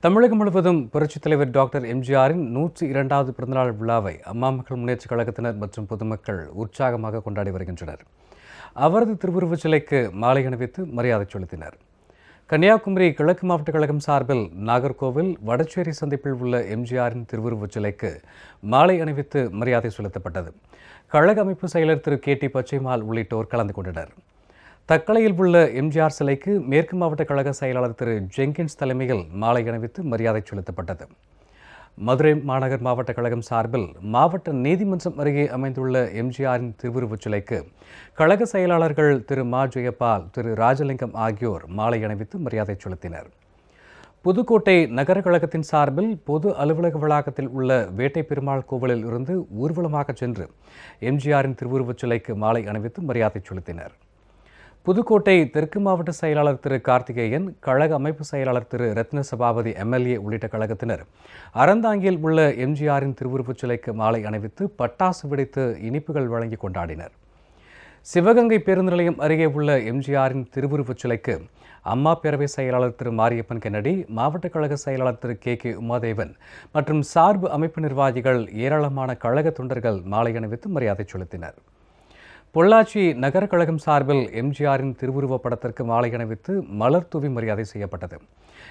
தமிழகம் முழுவதும் புரட்சித் தலைவர் டாக்டர் எம்ஜிஆரின் நூற்றி இரண்டாவது பிறந்தநாள் விழாவை அம்மா மக்கள் முன்னேற்றக் கழகத்தினர் மற்றும் பொதுமக்கள் உற்சாகமாக கொண்டாடி வருகின்றனர். அவரது திருவுருவச் சிலைக்கு மாலை அணிவித்து மரியாதை செலுத்தினர். கன்னியாகுமரி கிழக்கு மாவட்ட கழகம் சார்பில் நாகர்கோவில் வடச்சேரி சந்திப்பில் உள்ள எம்ஜிஆரின் திருவுருவச் சிலைக்கு மாலை அணிவித்து மரியாதை செலுத்தப்பட்டது. கழக அமைப்பு செயலர் திரு கே டி பச்சைமால் உள்ளிட்டோர் கலந்து கொண்டனர். தக்கலையில் உள்ள எம்ஜிஆர் சிலைக்கு மேற்கு மாவட்ட கழக செயலாளர் திரு ஜெங்கின்ஸ் தலைமையில் மாலை அணிவித்து மரியாதை செலுத்தப்பட்டது. மதுரை மாநகர் மாவட்ட கழகம் சார்பில் மாவட்ட நீதிமன்றம் அருகே அமைந்துள்ள எம்ஜிஆரின் திருவுருவச் சிலைக்கு கழக செயலாளர்கள் திரு மா. ஜெயபால் திரு ராஜலிங்கம் ஆகியோர் மாலை அணிவித்து மரியாதை செலுத்தினர். புதுக்கோட்டை நகர கழகத்தின் சார்பில் பொது அலுவலக வளாகத்தில் உள்ள வேட்டை பெருமாள் கோவிலில் இருந்து ஊர்வலமாக சென்று எம்ஜிஆரின் திருவுருவச் சிலைக்கு மாலை அணிவித்து மரியாதை செலுத்தினர். புதுக்கோட்டை தெற்கு மாவட்ட செயலாளர் திரு கார்த்திகேயன் கழக அமைப்பு செயலாளர் திரு ரத்ன சபாபதி எம்எல்ஏ உள்ளிட்ட கழகத்தினர். அறந்தாங்கியில் உள்ள எம்ஜிஆரின் திருவுருவச் சிலைக்கு மாலை அணிவித்து பட்டாசு வெடித்து இனிப்புகள் வழங்கி கொண்டாடினர். சிவகங்கை பேருந்து நிலையம் அருகே உள்ள எம்ஜிஆரின் திருவுருவச் சிலைக்கு அம்மா பேரவை செயலாளர் திரு மாரியப்பன் கென்னடி மாவட்ட கழக செயலாளர் திரு கே கே உமாதேவன் மற்றும் சார்பு அமைப்பு நிர்வாகிகள் ஏராளமான கழக தொண்டர்கள் மாலை அணிவித்து மரியாதை செலுத்தினர். பொள்ளாச்சி நகரக்கழகம் கழகம் சார்பில் எம்ஜிஆரின் திருவுருவப் படத்திற்கு மாலை அணிவித்து மலர் தூவி மரியாதை செய்யப்பட்டது.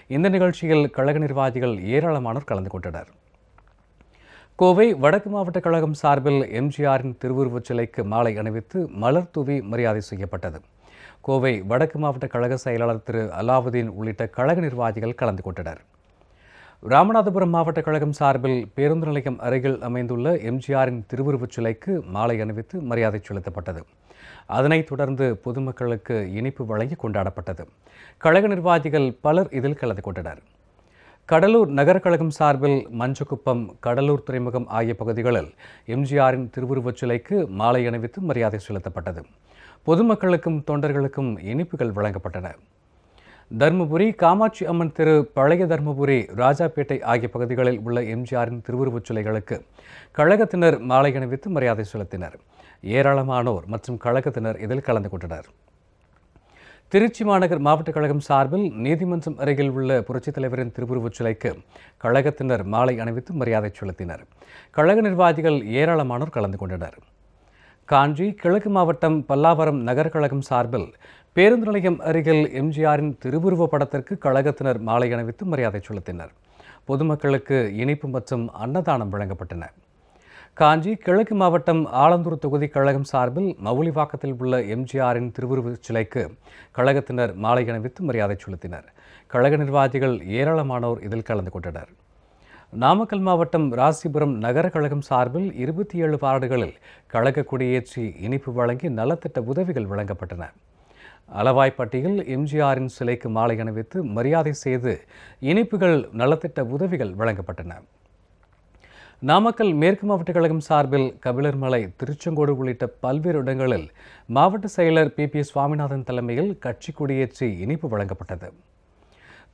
இந்த நிகழ்ச்சியில் கழக நிர்வாகிகள் ஏராளமானோர் கலந்து கொண்டனர். கோவை வடக்கு மாவட்ட கழகம் சார்பில் எம்ஜிஆரின் திருவுருவச் சிலைக்கு மாலை அணிவித்து மலர் தூவி மரியாதை செய்யப்பட்டது. கோவை வடக்கு மாவட்ட கழக செயலாளர் திரு. அலாவுதீன் உள்ளிட்ட கழக நிர்வாகிகள் கலந்து கொண்டனர். ராமநாதபுரம் மாவட்ட கழகம் சார்பில் பேருந்து நிலையம் அருகில் அமைந்துள்ள எம்ஜிஆரின் திருவுருவச் சிலைக்கு மாலை அணிவித்து மரியாதை செலுத்தப்பட்டது. அதனைத் தொடர்ந்து பொதுமக்களுக்கு இனிப்பு வழங்கி கொண்டாடப்பட்டது. கழக நிர்வாகிகள் பலர் இதில் கலந்து கொண்டனர். கடலூர் நகர கழகம் சார்பில் மஞ்சக்குப்பம் கடலூர் துறைமுகம் ஆகிய பகுதிகளில் எம்ஜிஆரின் திருவுருவச் சிலைக்கு மாலை அணிவித்து மரியாதை செலுத்தப்பட்டது. பொதுமக்களுக்கும் தொண்டர்களுக்கும் இனிப்புகள் வழங்கப்பட்டன. தருமபுரி காமாட்சி அம்மன் திரு பழைய தருமபுரி ராஜாப்பேட்டை ஆகிய பகுதிகளில் உள்ள எம்ஜிஆரின் திருவுருவச் சிலைகளுக்கு கழகத்தினர் மாலை அணிவித்து மரியாதை செலுத்தினர். ஏராளமானோர் மற்றும் கழகத்தினர் இதில் கலந்து கொண்டனர். திருச்சி மாநகர் மாவட்ட கழகம் சார்பில் நீதிமன்றம் அருகில் உள்ள புரட்சித் தலைவரின் திருவுருவச் சிலைக்கு கழகத்தினர் மாலை அணிவித்து மரியாதை செலுத்தினர். கழக நிர்வாகிகள் ஏராளமானோர் கலந்து கொண்டனர். காஞ்சி கிழக்கு மாவட்டம் பல்லாவரம் நகர்கழகம் சார்பில் பேருந்து நிலையம் அருகில் எம்ஜிஆரின் திருவுருவ படத்திற்கு கழகத்தினர் மாலை அணிவித்து மரியாதை செலுத்தினர். பொதுமக்களுக்கு இனிப்பு மற்றும் அன்னதானம் வழங்கப்பட்டன. காஞ்சி கிழக்கு மாவட்டம் ஆலந்தூர் தொகுதி கழகம் சார்பில் மவுலிவாக்கத்தில் உள்ள எம்ஜிஆரின் திருவுருவச் சிலைக்கு கழகத்தினர் மாலை அணிவித்து மரியாதை செலுத்தினர். கழக நிர்வாகிகள் ஏராளமானோர் இதில் கலந்து கொண்டனர். நாமக்கல் மாவட்டம் ராசிபுரம் நகர கழகம் சார்பில் இருபத்தி ஏழு வார்டுகளில் கழக கொடியேற்றி இனிப்பு வழங்கி நலத்திட்ட உதவிகள் வழங்கப்பட்டன. அலவாய்ப்பட்டியில் எம்ஜிஆரின் சிலைக்கு மாலை அணிவித்து மரியாதை செய்து இனிப்புகள் நலத்திட்ட உதவிகள் வழங்கப்பட்டன. நாமக்கல் மேற்கு மாவட்ட கழகம் சார்பில் கபிலர்மலை திருச்செங்கோடு உள்ளிட்ட பல்வேறு இடங்களில் மாவட்ட செயலர் பி பி சுவாமிநாதன் தலைமையில் கட்சி கொடியேற்றி இனிப்பு வழங்கப்பட்டது.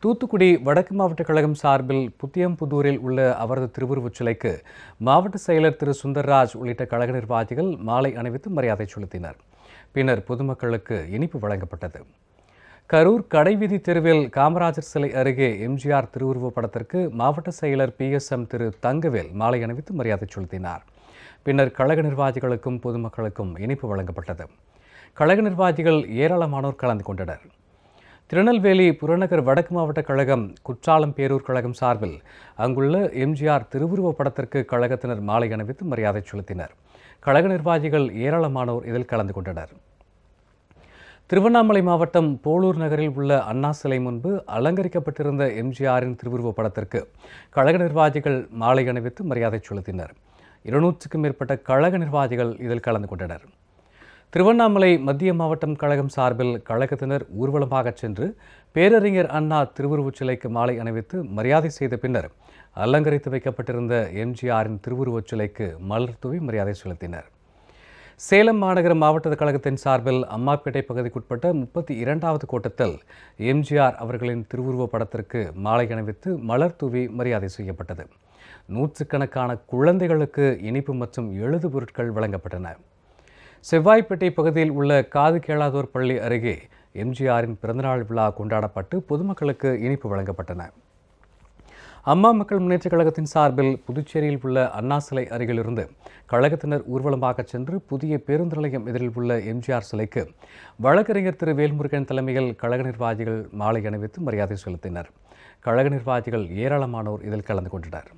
தூத்துக்குடி வடக்கு மாவட்ட கழகம் சார்பில் புத்தியம்புதூரில் உள்ள அவரது திருவுருவச் சிலைக்கு மாவட்ட செயலர் திரு. சுந்தர்ராஜ் உள்ளிட்ட கழக நிர்வாகிகள் மாலை அணிவித்து மரியாதை செலுத்தினர். பின்னர் பொதுமக்களுக்கு இனிப்பு வழங்கப்பட்டது. கரூர் கடைவீதி தெருவில் காமராஜர் சிலை அருகே எம்ஜிஆர் திருவுருவப் படத்திற்கு மாவட்ட செயலர் பி. எஸ். எம். திரு. தங்கவேல் மாலை அணிவித்து மரியாதை செலுத்தினார். பின்னர் கழக நிர்வாகிகளுக்கும் பொதுமக்களுக்கும் இனிப்பு வழங்கப்பட்டது. கழக நிர்வாகிகள் ஏராளமானோர் கலந்து கொண்டனர். திருநெல்வேலி புறநகர் வடக்கு மாவட்ட கழகம் குற்றாலம் பேரூர் கழகம் சார்பில் அங்குள்ள எம்ஜிஆர் திருவுருவப் படத்திற்கு கழகத்தினர் மாலை அணிவித்து மரியாதை செலுத்தினர். கழக நிர்வாகிகள் ஏராளமானோர் இதில் கலந்து கொண்டனர். திருவண்ணாமலை மாவட்டம் போலூர் நகரில் உள்ள அண்ணா சிலை முன்பு அலங்கரிக்கப்பட்டிருந்த எம்ஜிஆரின் திருவுருவப் படத்திற்கு கழக நிர்வாகிகள் மாலை அணிவித்து மரியாதை செலுத்தினர். இருநூற்றுக்கும் மேற்பட்ட கழக நிர்வாகிகள் இதில் கலந்து கொண்டனர். திருவண்ணாமலை மத்திய மாவட்டம் கழகம் சார்பில் கழகத்தினர் ஊர்வலமாக சென்று பேரறிஞர் அண்ணா திருவுருவச் சிலைக்கு மாலை அணிவித்து மரியாதை செய்த பின்னர் அலங்கரித்து வைக்கப்பட்டிருந்த எம்ஜிஆரின் திருவுருவச் சிலைக்கு மலர் தூவி மரியாதை செலுத்தினர். சேலம் மாநகர மாவட்ட கழகத்தின் சார்பில் அம்மாப்பேட்டை பகுதிக்குட்பட்ட முப்பத்தி இரண்டாவது கூட்டத்தில் எம்ஜிஆர் அவர்களின் திருவுருவப் படத்திற்கு மாலை அணிவித்து மலர் தூவி மரியாதை செய்யப்பட்டது. நூற்றுக்கணக்கான குழந்தைகளுக்கு இனிப்பு மற்றும் எழுது பொருட்கள் வழங்கப்பட்டன. செவ்வாய்ப்பேட்டை பகுதியில் உள்ள காது கேளாதோர் பள்ளி அருகே எம்ஜிஆரின் பிறந்தநாள் விழா கொண்டாடப்பட்டு பொதுமக்களுக்கு இனிப்பு வழங்கப்பட்டன. அம்மா மக்கள் முன்னேற்றக் கழகத்தின் சார்பில் புதுச்சேரியில் உள்ள அண்ணா சிலை அருகிலிருந்து கழகத்தினர் ஊர்வலமாக சென்று புதிய பேருந்து நிலையம் எதிரில் உள்ள எம்ஜிஆர் சிலைக்கு வழக்கறிஞர் திரு வேல்முருகன் தலைமையில் கழக நிர்வாகிகள் மாலை அணிவித்து மரியாதை செலுத்தினர். கழக நிர்வாகிகள் ஏராளமானோர் இதில் கலந்து கொண்டனர்.